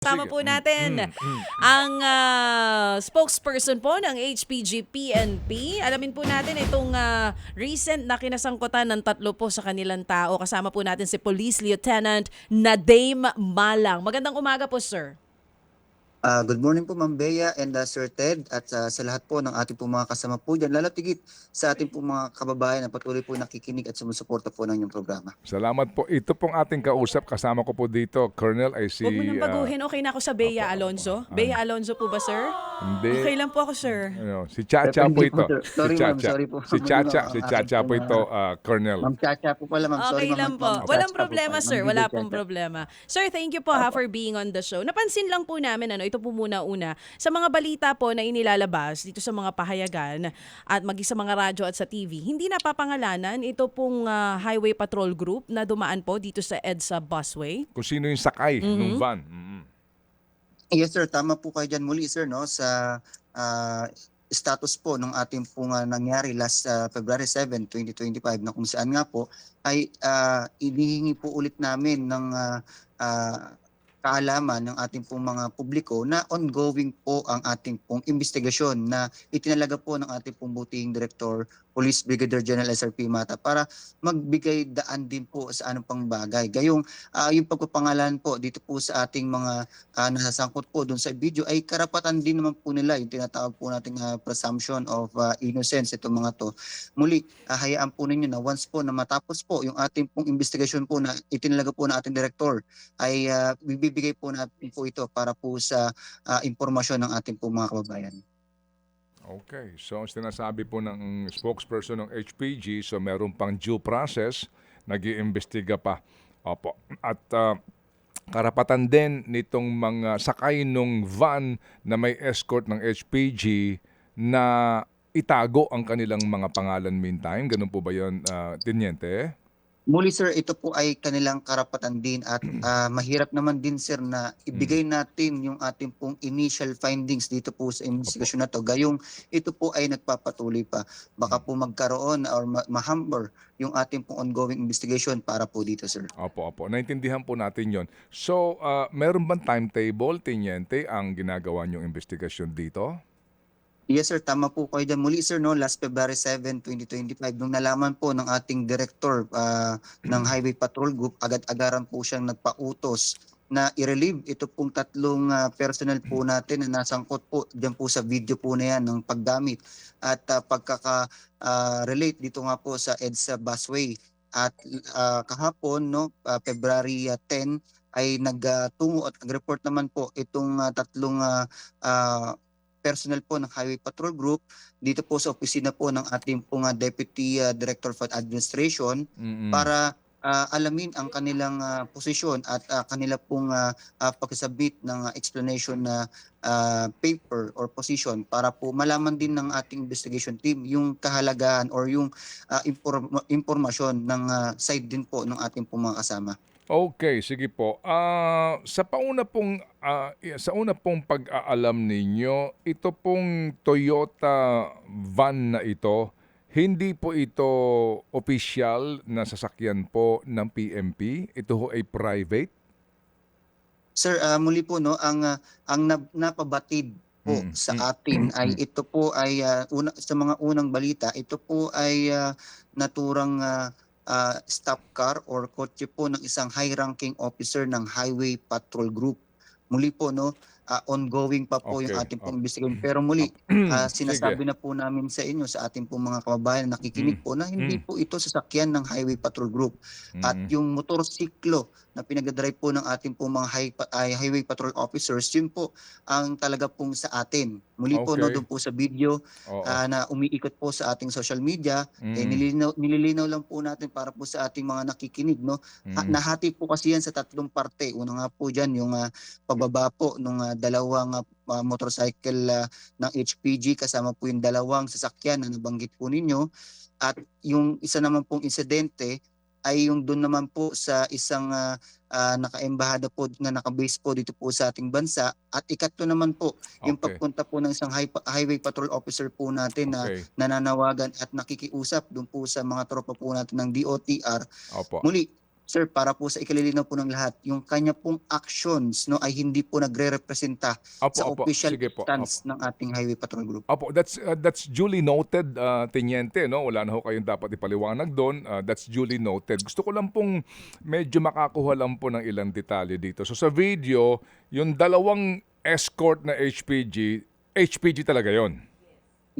Tama po natin Mm, mm. ang ah, spokesperson po ng HPG PNP. Alamin po natin itong ah, recent na kinasangkutan ng tatlo po sa kanilang tao. Kasama po natin si Police Lieutenant Nadame Malang. Magandang umaga po, sir. Ah, good morning po Ma'am Bea and uh, Sir Ted at uh, sa lahat po ng ating po mga kasama po dyan, lalo tigit sa ating po mga kababayan na patuloy po nakikinig at sumusuporta po ng inyong programa. Salamat po. Ito pong ating kausap. Kasama ko po dito, Colonel, ay si... Huwag mo nang baguhin. Okay na ako sa Bea Alonzo. Bea Alonzo po ba, sir? hindi. Okay lang po ako, sir. Ano, si Chacha po ito. Sorry, si ma'am. Chacha. Sorry po. Si Chacha, si Chacha po ito, ah, Colonel. Ma'am Chacha po pala ma'am. Sorry Okay ma'am. lang po. Ma'am Walang problema, sir. Wala pong problema. Sir, thank you po ha for being on the show. Napansin lang po namin, ano, ito po muna una, sa mga balita po na inilalabas dito sa mga pahayagan at maging sa mga radyo at sa TV, hindi napapangalanan ito pong ah, Highway Patrol Group na dumaan po dito sa EDSA Busway. Kung sino yung sakay Mhm. ng van. Mhm. Yes sir, tama po kayo dyan muli sir no sa ah, status po ng ating pong ah, nangyari last ah, February 7, 2025 na kung saan nga po ay uh, inihingi po ulit namin ng ah, ah, kaalaman ng ating pong mga publiko na ongoing po ang ating pong investigasyon na itinalaga po ng ating pong butihing director Police Brigadier General SRP Mata para magbigay daan din po sa anong pang bagay. Gayong ah, yung pagpapangalan po dito po sa ating mga ah, nasasangkot po doon sa video ay karapatan din naman po nila yung tinatawag po nating ah, presumption of ah, innocence itong mga to. Muli, ah, hayaan po ninyo na once po na matapos po yung ating pong investigation po na itinalaga po na ating director ay bibigay po natin po ito para po sa ah, impormasyon ng ating po mga kababayan. Okay. So, ang sinasabi po ng spokesperson ng HPG, so meron pang due process, nag iimbestiga pa. Opo. At ah, karapatan din nitong mga sakay nung van na may escort ng HPG na itago ang kanilang mga pangalan meantime. Ganun po ba yun, ah, Teniente? Muli sir, ito po ay kanilang karapatan din at ah, mahirap naman din sir na ibigay natin yung ating pong initial findings dito po sa investigasyon na to. Gayong ito po ay nagpapatuloy pa. Baka po magkaroon or ma- mahamper yung ating pong ongoing investigation para po dito sir. Opo, opo. Naintindihan po natin yon. So, ah, meron bang timetable, Teniente, ang ginagawa niyong investigasyon dito? Yes sir, tama po kayo dyan. Muli sir, no, last February 7, 2025, nung nalaman po ng ating director ah, ng Highway Patrol Group, agad-agaran po siyang nagpautos na i-relieve ito pong tatlong ah, personnel po natin na nasangkot po dyan po sa video po na yan ng paggamit at ah, pagkaka-relate dito nga po sa EDSA busway. At ah, kahapon, no, ah, February ah, 10, ay nagtungo at nag-report naman po itong ah, tatlong ah, ah, personnel po ng Highway Patrol Group dito po sa opisina po ng ating pong ah, Deputy ah, Director for Administration Mm-mm. para ah, alamin ang kanilang ah, posisyon at ah, kanila pong uh, pag-submit ng ah, explanation na ah, paper or position para po malaman din ng ating investigation team yung kahalagahan or yung ah, inform- impormasyon ng ah, side din po ng ating pong mga kasama. Okay, sige po. Ah, sa pauna pong i- sa una pong pag-aalam ninyo, ito pong Toyota van na ito, hindi po ito official na sasakyan po ng PMP. Ito ho ay private. Sir, ah, muli po no, ang ah, ang nap- napabatid po Mm, sa mm, atin mm, ay mm. ito po ay ah, una sa mga unang balita, ito po ay ah, naturang ah, ah, stop car or kotse po ng isang high-ranking officer ng Highway Patrol Group. Muli po no, ah, ongoing pa po yung Okay, ating pong okay. investigation. Pero muli, ah, sinasabi Sige. na po namin sa inyo sa ating pong mga kababayan na nakikinig Mm, po na hindi mm. po ito sasakyan ng Highway Patrol Group. At Mm. yung motorsiklo na pinagdadrive po ng ating pong mga high, ay, highway patrol officers, yun po ang talaga pong sa atin. Muli po no Okay. doon po sa video Oo. ah, na umiikot po sa ating social media, eh, Mm, nililinaw, nililinaw lang po natin para po sa ating mga nakikinig. No? Ha- mm. Nahati po kasi yan sa tatlong parte. Una nga po dyan yung ah, pagbaba po ng dalawang ah, motorcycle ah, ng HPG kasama po yung dalawang sasakyan na nabanggit po ninyo. At yung isa naman pong insidente ay yung doon naman po sa isang ah, ah, naka-embahada po na nakabase po dito po sa ating bansa at ikatlo naman po yung Okay. pagpunta po ng isang high- highway patrol officer po natin na Okay. nananawagan at nakikiusap doon po sa mga tropa po natin ng DOTR Opo. Muli, sir, para po sa ikalilinaw po ng lahat, yung kanya pong actions no ay hindi po nagre-representa Opo, sa opo. official Sige po. Opo. stance ng ating Highway Patrol Group. Opo, that's uh, that's duly noted, uh, Teniente, no? Wala na ho kayong dapat ipaliwanag doon. Uh, that's duly noted. Gusto ko lang pong medyo makakuha lang po ng ilang detalye dito. So sa video, yung dalawang escort na HPG, HPG talaga yon.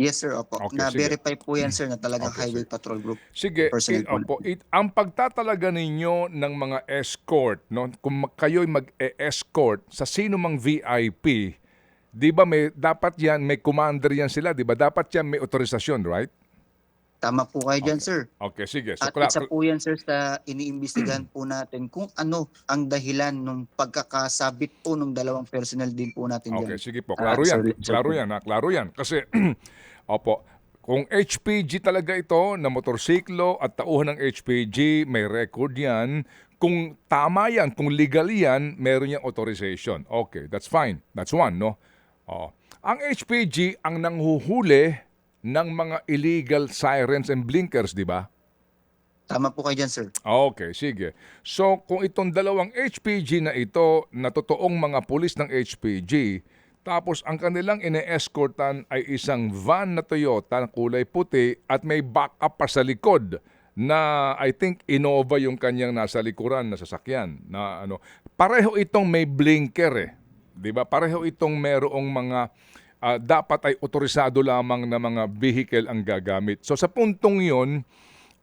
Yes, sir, opo. Okay, sige. Na-verify po yan, sir, na talagang Okay, Highway Patrol Group. Sige, Personnel i- po opo, it, ang pagtatalaga ninyo ng mga escort, no, kung kayo'y mag-escort sa sino mang VIP, di ba may, dapat yan, may commander yan sila, di ba? Dapat yan may autorisasyon, right? Tama po kayo dyan, Okay. sir. Okay, sige. So, At isa po yan, sir, sa iniimbestigahan po natin kung ano ang dahilan ng pagkakasabit po ng dalawang personnel din po natin Okay, dyan. sige po. Ah, Klaro yan. sorry, Klaro sorry. yan. Ha? Klaro yan. Kasi, opo, kung HPG talaga ito na motorsiklo at tauhan ng HPG, may record yan. Kung tama yan, kung legal yan, meron yung authorization. Okay, that's fine. That's one, no? Oh. Ang HPG ang nanghuhuli ng mga illegal sirens and blinkers, di ba? Tama po kayo dyan, sir. Okay, sige. So, kung itong dalawang HPG na ito, na totoong mga pulis ng HPG, tapos ang kanilang ine-escortan ay isang van na Toyota na kulay puti at may backup pa sa likod na I think Innova yung kanyang nasa likuran na sasakyan na ano. Pareho itong may blinker eh. 'di ba? Pareho itong merong mga ah, dapat ay otorisado lamang na mga vehicle ang gagamit. So sa puntong 'yon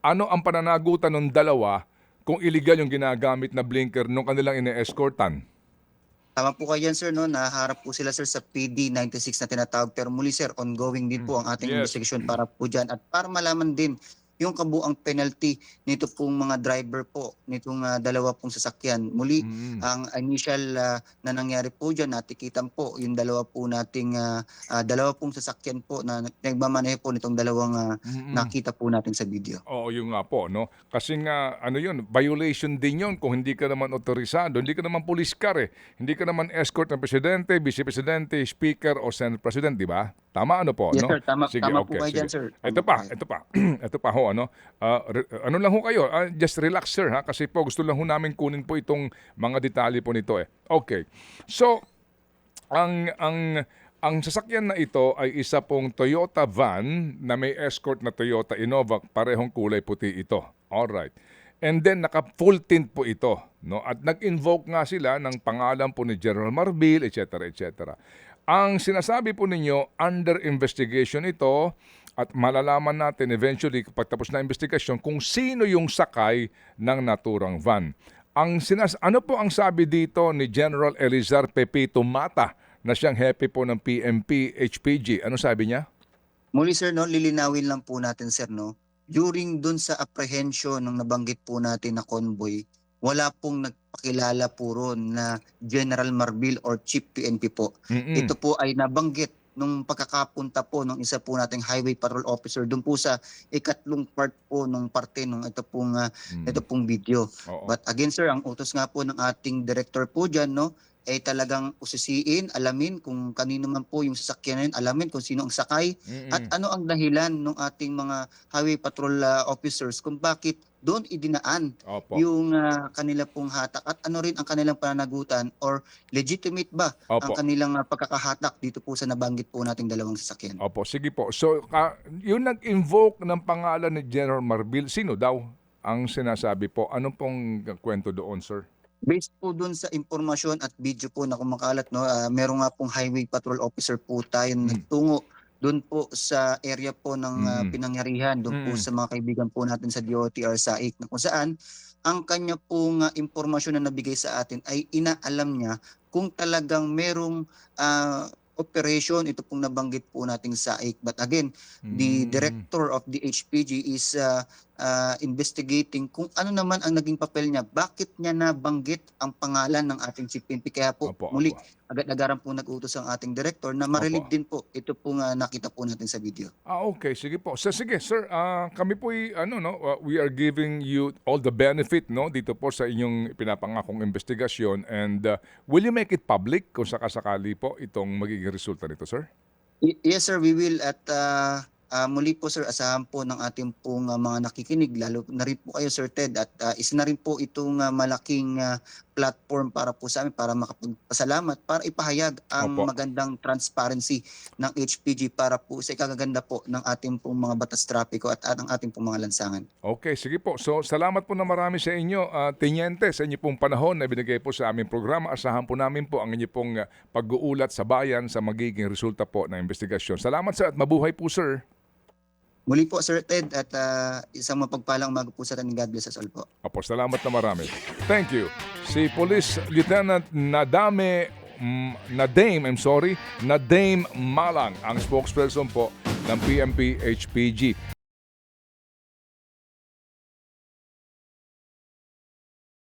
ano ang pananagutan ng dalawa kung illegal yung ginagamit na blinker nung kanilang ine-escortan? Tama po kayo dyan, sir, no? Naharap po sila, sir, sa PD 96 na tinatawag. Pero muli, sir, ongoing din po ang ating Yes. investigation para po dyan. At para malaman din yung kabuang penalty nito pong mga driver po, nitong ah, dalawa pong sasakyan. Muli, Mm. ang initial ah, na nangyari po dyan, natikitan po yung dalawa po nating, ah, ah, dalawa pong sasakyan po na nagmamaneho po nitong dalawang ah, Mm-mm. nakita po natin sa video. Oo, yun nga po, no? Kasi nga, ano yun, violation din yun kung hindi ka naman otorisado. Hindi ka naman police car eh. Hindi ka naman escort ng presidente, vice presidente, speaker o senate president, di ba? Tama ano po, Yes, no? sir. Tama, Sige, tama okay, po kayo dyan, sir. Ito pa, ito pa. ito pa ho, ano? Ah, re- ano lang ho kayo, ah, just relax sir ha kasi po gusto lang ho namin kunin po itong mga detalye po nito eh. Okay. So, ang ang ang sasakyan na ito ay isa pong Toyota van na may escort na Toyota Innova, parehong kulay puti ito. Alright. And then naka full tint po ito, no? At nag-invoke nga sila ng pangalan po ni General Marbil, etc. etc. Ang sinasabi po ninyo under investigation ito at malalaman natin eventually kapag tapos na investigasyon kung sino yung sakay ng naturang van. Ang sinas ano po ang sabi dito ni General Elizar Pepito Mata na siyang hepe po ng PMP HPG? Ano sabi niya? Muli sir, no, lilinawin lang po natin sir, no. During dun sa apprehension ng nabanggit po natin na convoy, wala pong nagpakilala po ron na General Marbil or Chief PNP po. Mm-mm. Ito po ay nabanggit nung pagkakapunta po ng isa po nating highway patrol officer doon po sa ikatlong part po nung parte nung ito pong ah, Mm. ito pong video. Oo. But again sir, ang utos nga po ng ating director po diyan no ay talagang usisiin, alamin kung kanino man po yung sasakyan na yun, alamin kung sino ang sakay, Mm-mm. at ano ang dahilan ng ating mga highway patrol uh, officers kung bakit doon idinaan Opo. yung uh, kanila pong hatak at ano rin ang kanilang pananagutan or legitimate ba ang Opo. kanilang uh, pagkakahatak dito po sa nabanggit po nating dalawang sasakyan. Opo, sige po. So, ka, yung nag-invoke ng pangalan ni General Marbil, sino daw ang sinasabi po? Anong pong kwento doon, sir? Based po doon sa impormasyon at video po na kumakalat no, uh, meron nga pong highway patrol officer po tayo Mm. na nagtungo doon po sa area po ng uh, Mm. pinangyarihan doon po Mm. sa mga kaibigan po natin sa DOTR SAIC na kung saan ang kanya pong uh, impormasyon na nabigay sa atin ay inaalam niya kung talagang merong uh, operation ito pong nabanggit po nating SAIC but again the Mm. director of the HPG is uh, uh, investigating kung ano naman ang naging papel niya. Bakit niya nabanggit ang pangalan ng ating chief PNP? Kaya po Opo, muli agad-agaran po nag-utos ang ating director na marilig Opo. din po ito pong uh, nakita po natin sa video. Ah, okay. Sige po. So, sige, sir. ah, kami po, ano, no, ah, we are giving you all the benefit, no, dito po sa inyong pinapangakong investigasyon. And ah, will you make it public kung sakasakali po itong magiging resulta nito, sir? Y- yes sir, we will at uh, ah, muli po sir, asahan po ng ating pong ah, mga nakikinig, lalo na rin po kayo Sir Ted at ah, isa na rin po itong ah, malaking ah, platform para po sa amin para makapagpasalamat, para ipahayag ang Opo. magandang transparency ng HPG para po sa ikagaganda po ng ating pong mga batas trapiko at ang ating pong mga lansangan. Okay, sige po. So, salamat po na marami sa inyo, uh, Teniente, sa inyo pong panahon na binigay po sa aming programa. Asahan po namin po ang inyo pong uh, pag-uulat sa bayan sa magiging resulta po ng investigasyon. Salamat sir at mabuhay po sir. Muli po Sir Ted at ah, isang mapagpalang umaga po sa atin. God bless us all po. Apo, salamat na marami. Thank you. Si Police Lieutenant Nadame mm, Nadame, I'm sorry, Nadame Malang, ang spokesperson po ng PMP HPG.